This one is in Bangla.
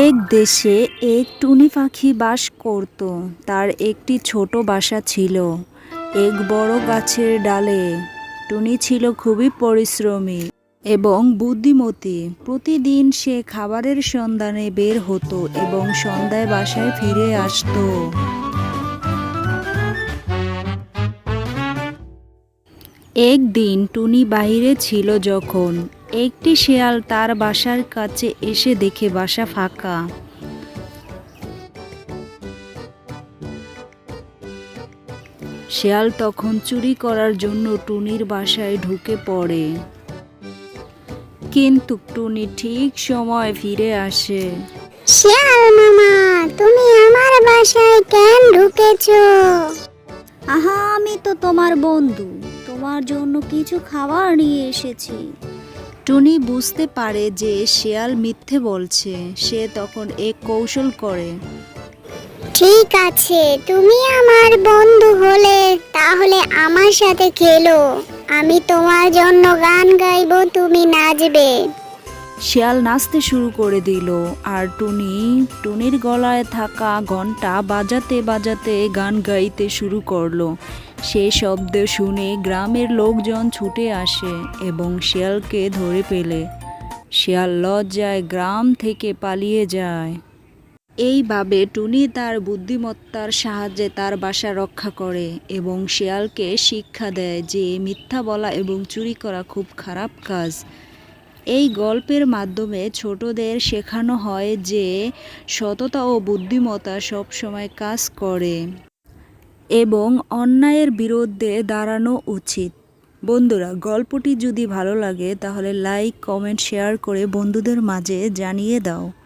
এক দেশে এক টুনি পাখি বাস করত। তার একটি ছোট বাসা ছিল, এক বড় গাছের ডালে। টুনি ছিল খুবই পরিশ্রমী এবং বুদ্ধিমতী। প্রতিদিন সে খাবারের সন্ধানে বের হতো এবং সন্ধ্যায় বাসায় ফিরে আসতো। একদিন টুনি বাইরে ছিল যখন একটি শেয়াল তার বাসার কাছে এসে দেখে বাসা ফাঁকা। শেয়াল তখন চুরি করার জন্য টুনির বাসায় ঢুকে পড়ে। কিন্তু টুনি ঠিক সময় ফিরে আসে। শিয়াল মামা তুমি আমার বাসায় কেন ঢুকেছো? আহা আমি তো তোমার বন্ধু। তোমার জন্য কিছু খাবার নিয়ে এসেছি। টুনি বুঝতে পারে যে শেয়াল মিথ্যে বলছে, সে তখন এক কৌশল করে। ঠিক আছে, তুমি আমার বন্ধু হলে তাহলে আমার সাথে খেলো। আমি তোমার জন্য গান গাইবো, তুমি নাচবে। শিয়াল নাচতে শুরু করে দিল আর টুনি, টুনির গলায় থাকা ঘণ্টা বাজাতে বাজাতে গান গাইতে শুরু করল। সে শব্দ শুনে গ্রামের লোকজন ছুটে আসে এবং শিয়ালকে ধরে পেলে। শিয়াল লজ্জায় গ্রাম থেকে পালিয়ে যায়। এইভাবে টুনি তার বুদ্ধিমত্তার সাহায্যে তার বাসা রক্ষা করে এবং শিয়ালকে শিক্ষা দেয় যে মিথ্যা বলা এবং চুরি করা খুব খারাপ কাজ। এই গল্পের মাধ্যমে ছোটদের শেখানো হয় যে সততা ও বুদ্ধিমত্তা সবসময় কাজ করে এবং অন্যায়ের বিরুদ্ধে দাঁড়ানো উচিত। বন্ধুরা, গল্পটি যদি ভালো লাগে তাহলে লাইক, কমেন্ট, শেয়ার করে বন্ধুদের মাঝে জানিয়ে দাও।